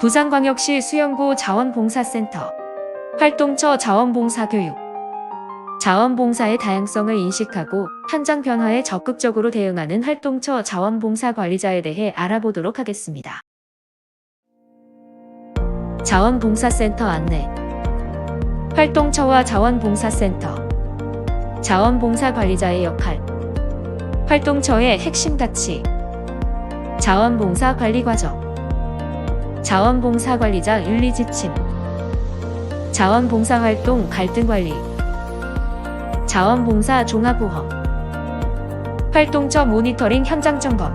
부산광역시 수영구 자원봉사센터. 활동처 자원봉사교육. 자원봉사의 다양성을 인식하고 현장 변화에 적극적으로 대응하는 활동처 자원봉사 관리자에 대해 알아보도록 하겠습니다. 자원봉사센터 안내. 활동처와 자원봉사센터. 자원봉사 관리자의 역할. 활동처의 핵심 가치. 자원봉사 관리 과정 자원봉사 관리자 윤리 지침. 자원봉사 활동 갈등 관리. 자원봉사 종합보험. 활동처 모니터링 현장 점검.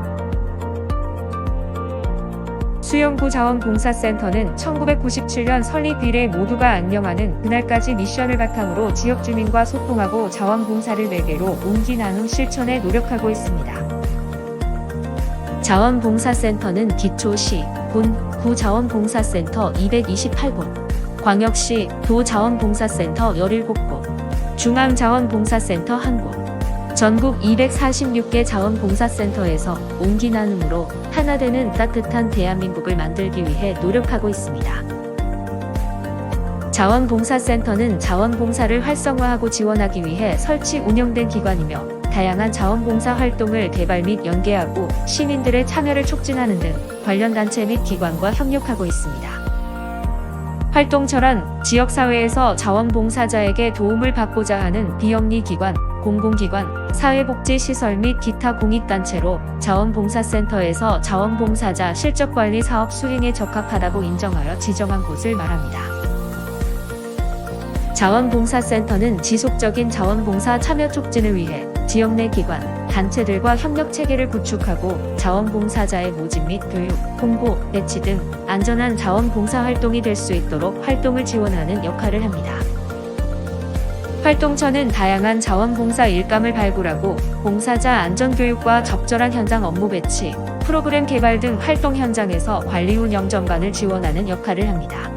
수영구 자원봉사센터는 1997년 설립 이래 모두가 안녕하는 그날까지 미션을 바탕으로 지역 주민과 소통하고 자원봉사를 매개로 옹기 나눔 실천에 노력하고 있습니다. 자원봉사센터는 기초시, 군, 구자원봉사센터 228곳, 광역시, 도자원봉사센터 17곳, 중앙자원봉사센터 1곳, 전국 246개 자원봉사센터에서 옹기 나눔으로 하나 되는 따뜻한 대한민국을 만들기 위해 노력하고 있습니다. 자원봉사센터는 자원봉사를 활성화하고 지원하기 위해 설치 운영된 기관이며 다양한 자원봉사 활동을 개발 및 연계하고 시민들의 참여를 촉진하는 등 관련 단체 및 기관과 협력하고 있습니다. 활동처란 지역사회에서 자원봉사자에게 도움을 받고자 하는 비영리 기관, 공공기관, 사회복지시설 및 기타 공익단체로 자원봉사센터에서 자원봉사자 실적관리 사업 수행에 적합하다고 인정하여 지정한 곳을 말합니다. 자원봉사센터는 지속적인 자원봉사 참여 촉진을 위해 지역 내 기관, 단체들과 협력 체계를 구축하고 자원봉사자의 모집 및 교육, 홍보, 배치 등 안전한 자원봉사 활동이 될 수 있도록 활동을 지원하는 역할을 합니다. 활동처는 다양한 자원봉사 일감을 발굴하고 봉사자 안전교육과 적절한 현장 업무 배치, 프로그램 개발 등 활동 현장에서 관리 운영 전반을 지원하는 역할을 합니다.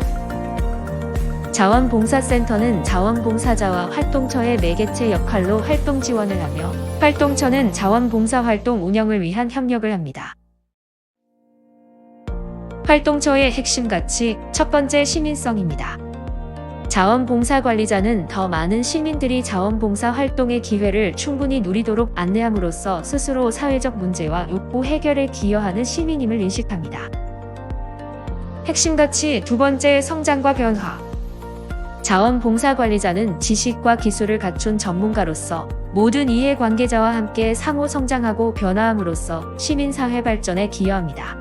자원봉사센터는 자원봉사자와 활동처의 매개체 역할로 활동 지원을 하며 활동처는 자원봉사 활동 운영을 위한 협력을 합니다. 활동처의 핵심 가치 첫 번째 시민성입니다. 자원봉사 관리자는 더 많은 시민들이 자원봉사 활동의 기회를 충분히 누리도록 안내함으로써 스스로 사회적 문제와 욕구 해결에 기여하는 시민임을 인식합니다. 핵심 가치 두 번째 성장과 변화. 자원봉사관리자는 지식과 기술을 갖춘 전문가로서 모든 이해관계자와 함께 상호 성장하고 변화함으로써 시민사회 발전에 기여합니다.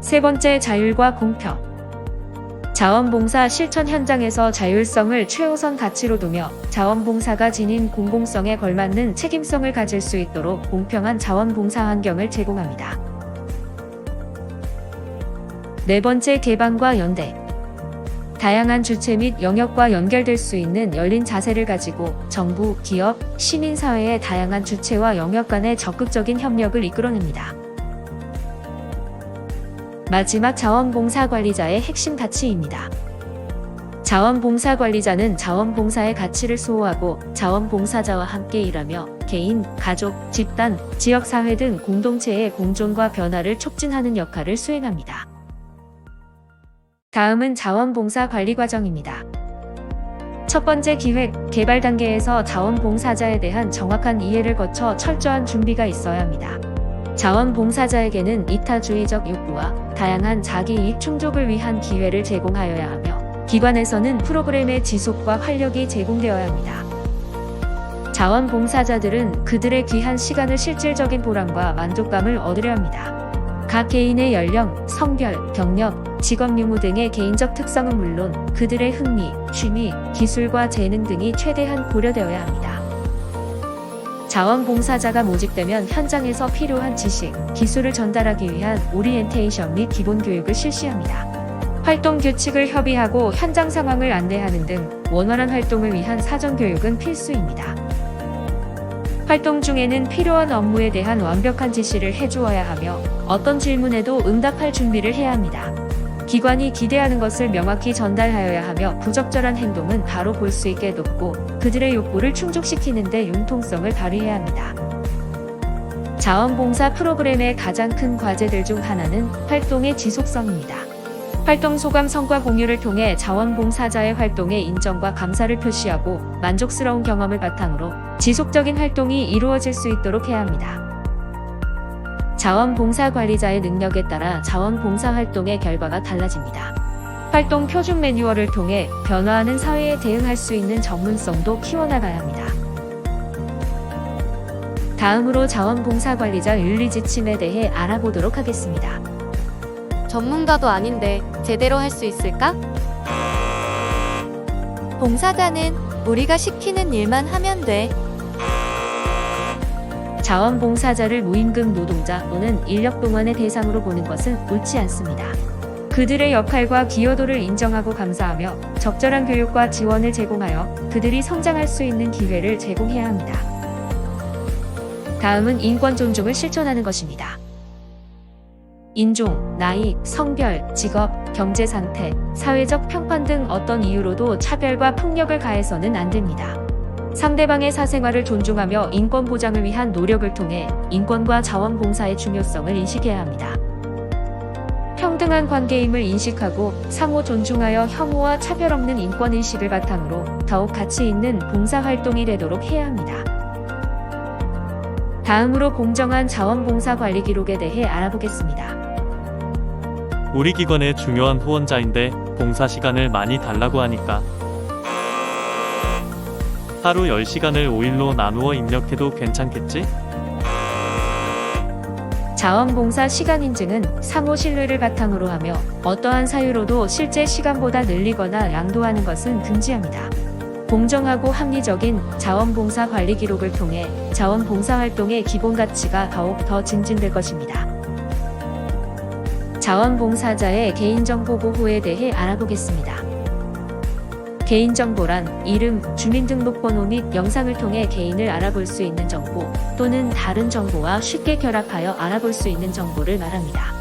세 번째 자율과 공평. 자원봉사 실천 현장에서 자율성을 최우선 가치로 두며 자원봉사가 지닌 공공성에 걸맞는 책임성을 가질 수 있도록 공평한 자원봉사 환경을 제공합니다. 네 번째 개방과 연대. 다양한 주체 및 영역과 연결될 수 있는 열린 자세를 가지고 정부, 기업, 시민사회의 다양한 주체와 영역 간의 적극적인 협력을 이끌어냅니다. 마지막 자원봉사 관리자의 핵심 가치입니다. 자원봉사 관리자는 자원봉사의 가치를 수호하고 자원봉사자와 함께 일하며 개인, 가족, 집단, 지역사회 등 공동체의 공존과 변화를 촉진하는 역할을 수행합니다. 다음은 자원봉사 관리 과정입니다. 첫 번째 기획, 개발 단계에서 자원봉사자에 대한 정확한 이해를 거쳐 철저한 준비가 있어야 합니다. 자원봉사자에게는 이타주의적 욕구와 다양한 자기이익 충족을 위한 기회를 제공하여야 하며 기관에서는 프로그램의 지속과 활력이 제공되어야 합니다. 자원봉사자들은 그들의 귀한 시간을 실질적인 보람과 만족감을 얻으려 합니다. 각 개인의 연령, 성별, 경력, 직업 유무 등의 개인적 특성은 물론 그들의 흥미, 취미, 기술과 재능 등이 최대한 고려되어야 합니다. 자원봉사자가 모집되면 현장에서 필요한 지식, 기술을 전달하기 위한 오리엔테이션 및 기본 교육을 실시합니다. 활동 규칙을 협의하고 현장 상황을 안내하는 등 원활한 활동을 위한 사전 교육은 필수입니다. 활동 중에는 필요한 업무에 대한 완벽한 지시를 해주어야 하며 어떤 질문에도 응답할 준비를 해야 합니다. 기관이 기대하는 것을 명확히 전달하여야 하며 부적절한 행동은 바로 볼 수 있게 돕고 그들의 욕구를 충족시키는 데 융통성을 발휘해야 합니다. 자원봉사 프로그램의 가장 큰 과제들 중 하나는 활동의 지속성입니다. 활동 소감 성과 공유를 통해 자원봉사자의 활동에 인정과 감사를 표시하고 만족스러운 경험을 바탕으로 지속적인 활동이 이루어질 수 있도록 해야 합니다. 자원봉사 관리자의 능력에 따라 자원봉사 활동의 결과가 달라집니다. 활동 표준 매뉴얼을 통해 변화하는 사회에 대응할 수 있는 전문성도 키워나가야 합니다. 다음으로 자원봉사 관리자 윤리 지침에 대해 알아보도록 하겠습니다. 전문가도 아닌데 제대로 할 수 있을까? 봉사자는 우리가 시키는 일만 하면 돼. 자원봉사자를 무임금 노동자 또는 인력 동원의 대상으로 보는 것은 옳지 않습니다. 그들의 역할과 기여도를 인정하고 감사하며 적절한 교육과 지원을 제공하여 그들이 성장할 수 있는 기회를 제공해야 합니다. 다음은 인권 존중을 실천하는 것입니다. 인종, 나이, 성별, 직업, 경제 상태, 사회적 평판 등 어떤 이유로도 차별과 폭력을 가해서는 안 됩니다. 상대방의 사생활을 존중하며 인권 보장을 위한 노력을 통해 인권과 자원봉사의 중요성을 인식해야 합니다. 평등한 관계임을 인식하고 상호 존중하여 혐오와 차별 없는 인권 인식을 바탕으로 더욱 가치 있는 봉사활동이 되도록 해야 합니다. 다음으로 공정한 자원봉사 관리 기록에 대해 알아보겠습니다. 우리 기관의 중요한 후원자인데 봉사 시간을 많이 달라고 하니까 하루 10시간을 5일로 나누어 입력해도 괜찮겠지? 자원봉사 시간 인증은 상호 신뢰를 바탕으로 하며 어떠한 사유로도 실제 시간보다 늘리거나 양도하는 것은 금지합니다. 공정하고 합리적인 자원봉사 관리 기록을 통해 자원봉사 활동의 기본 가치가 더욱 더 증진될 것입니다. 자원봉사자의 개인정보 보호에 대해 알아보겠습니다. 개인정보란 이름, 주민등록번호 및 영상을 통해 개인을 알아볼 수 있는 정보 또는 다른 정보와 쉽게 결합하여 알아볼 수 있는 정보를 말합니다.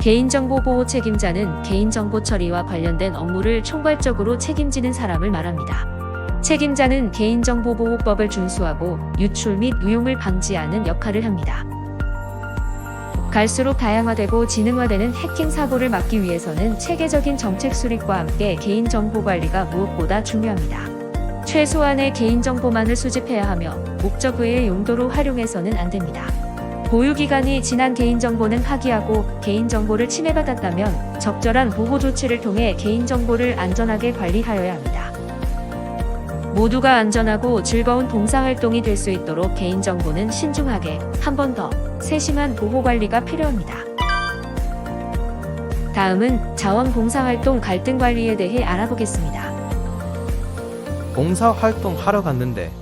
개인정보 보호 책임자는 개인정보 처리와 관련된 업무를 총괄적으로 책임지는 사람을 말합니다. 책임자는 개인정보보호법을 준수하고 유출 및 유용을 방지하는 역할을 합니다. 갈수록 다양화되고 지능화되는 해킹 사고를 막기 위해서는 체계적인 정책 수립과 함께 개인정보 관리가 무엇보다 중요합니다. 최소한의 개인정보만을 수집해야 하며 목적 외의 용도로 활용해서는 안 됩니다. 보유기간이 지난 개인정보는 파기하고 개인정보를 침해받았다면 적절한 보호 조치를 통해 개인정보를 안전하게 관리하여야 합니다. 모두가 안전하고 즐거운 봉사활동이 될 수 있도록 개인정보는 신중하게 한 번 더 세심한 보호 관리가 필요합니다. 다음은 자원봉사활동 갈등 관리에 대해 알아보겠습니다. 봉사 활동 하러 갔는데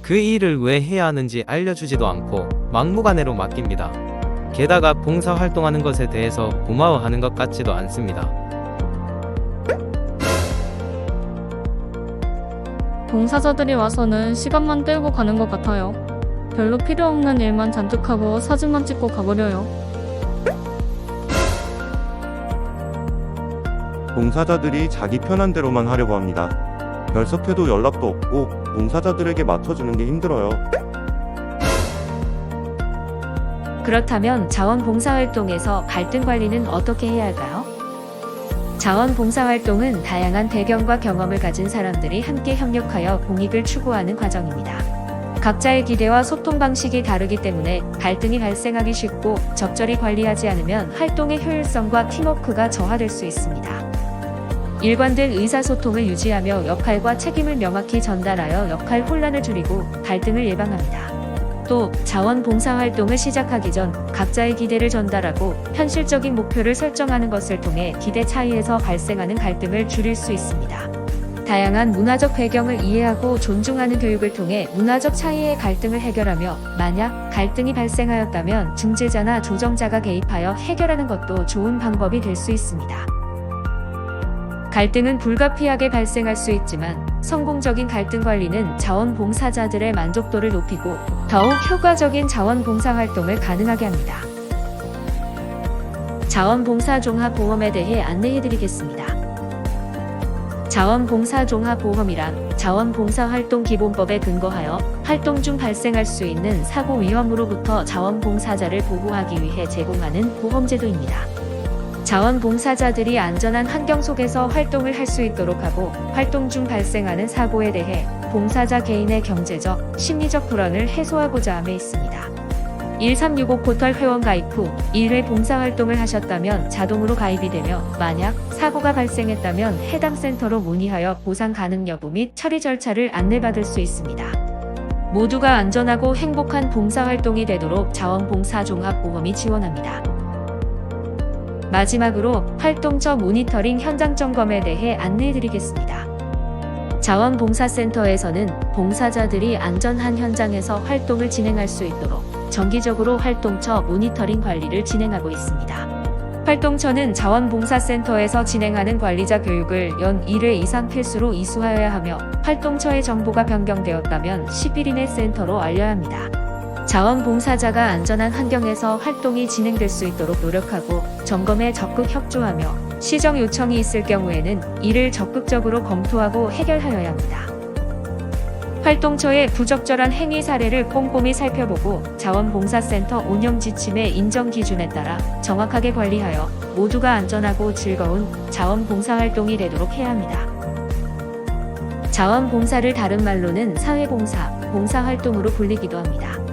그 일을 왜 해야 하는지 알려주지도 않고 막무가내로 맡깁니다. 게다가 봉사 활동하는 것에 대해서 고마워하는 것 같지도 않습니다. 봉사자들이 와서는 시간만 때우고 가는 것 같아요. 별로 필요 없는 일만 잔뜩 하고 사진만 찍고 가버려요. 봉사자들이 자기 편한 대로만 하려고 합니다. 결석해도 연락도 없고 봉사자들에게 맞춰주는 게 힘들어요. 그렇다면 자원봉사활동에서 갈등 관리는 어떻게 해야 할까요? 자원봉사활동은 다양한 배경과 경험을 가진 사람들이 함께 협력하여 공익을 추구하는 과정입니다. 각자의 기대와 소통 방식이 다르기 때문에 갈등이 발생하기 쉽고 적절히 관리하지 않으면 활동의 효율성과 팀워크가 저하될 수 있습니다. 일관된 의사소통을 유지하며 역할과 책임을 명확히 전달하여 역할 혼란을 줄이고 갈등을 예방합니다. 또 자원봉사활동을 시작하기 전 각자의 기대를 전달하고 현실적인 목표를 설정하는 것을 통해 기대 차이에서 발생하는 갈등을 줄일 수 있습니다. 다양한 문화적 배경을 이해하고 존중하는 교육을 통해 문화적 차이의 갈등을 해결하며 만약 갈등이 발생하였다면 중재자나 조정자가 개입하여 해결하는 것도 좋은 방법이 될 수 있습니다. 갈등은 불가피하게 발생할 수 있지만 성공적인 갈등 관리는 자원봉사자들의 만족도를 높이고 더욱 효과적인 자원봉사 활동을 가능하게 합니다. 자원봉사 종합보험에 대해 안내해 드리겠습니다. 자원봉사 종합보험이란 자원봉사 활동 기본법에 근거하여 활동 중 발생할 수 있는 사고 위험으로부터 자원봉사자를 보호하기 위해 제공하는 보험제도입니다. 자원봉사자들이 안전한 환경 속에서 활동을 할 수 있도록 하고 활동 중 발생하는 사고에 대해 봉사자 개인의 경제적, 심리적 불안을 해소하고자 함에 있습니다. 1365 포털 회원 가입 후 1회 봉사활동을 하셨다면 자동으로 가입이 되며 만약 사고가 발생했다면 해당 센터로 문의하여 보상 가능 여부 및 처리 절차를 안내받을 수 있습니다. 모두가 안전하고 행복한 봉사활동이 되도록 자원봉사 종합보험이 지원합니다. 마지막으로 활동처 모니터링 현장 점검에 대해 안내해드리겠습니다. 자원봉사센터에서는 봉사자들이 안전한 현장에서 활동을 진행할 수 있도록 정기적으로 활동처 모니터링 관리를 진행하고 있습니다. 활동처는 자원봉사센터에서 진행하는 관리자 교육을 연 1회 이상 필수로 이수하여야 하며 활동처의 정보가 변경되었다면 10일 이내 센터로 알려야 합니다. 자원봉사자가 안전한 환경에서 활동이 진행될 수 있도록 노력하고 점검에 적극 협조하며 시정 요청이 있을 경우에는 이를 적극적으로 검토하고 해결하여야 합니다. 활동처의 부적절한 행위 사례를 꼼꼼히 살펴보고 자원봉사센터 운영 지침의 인정 기준에 따라 정확하게 관리하여 모두가 안전하고 즐거운 자원봉사 활동이 되도록 해야 합니다. 자원봉사를 다른 말로는 사회봉사, 봉사활동으로 불리기도 합니다.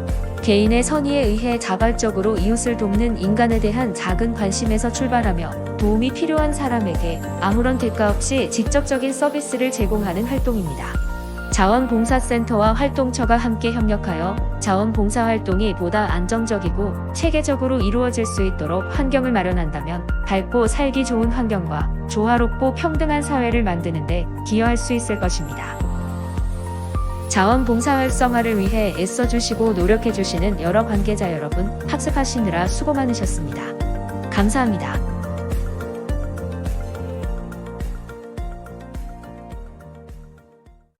개인의 선의에 의해 자발적으로 이웃을 돕는 인간에 대한 작은 관심에서 출발하며 도움이 필요한 사람에게 아무런 대가 없이 직접적인 서비스를 제공하는 활동입니다. 자원봉사센터와 활동처가 함께 협력하여 자원봉사 활동이 보다 안정적이고 체계적으로 이루어질 수 있도록 환경을 마련한다면 밝고 살기 좋은 환경과 조화롭고 평등한 사회를 만드는데 기여할 수 있을 것입니다. 자원봉사 활성화를 위해 애써주시고 노력해주시는 여러 관계자 여러분 학습하시느라 수고 많으셨습니다. 감사합니다.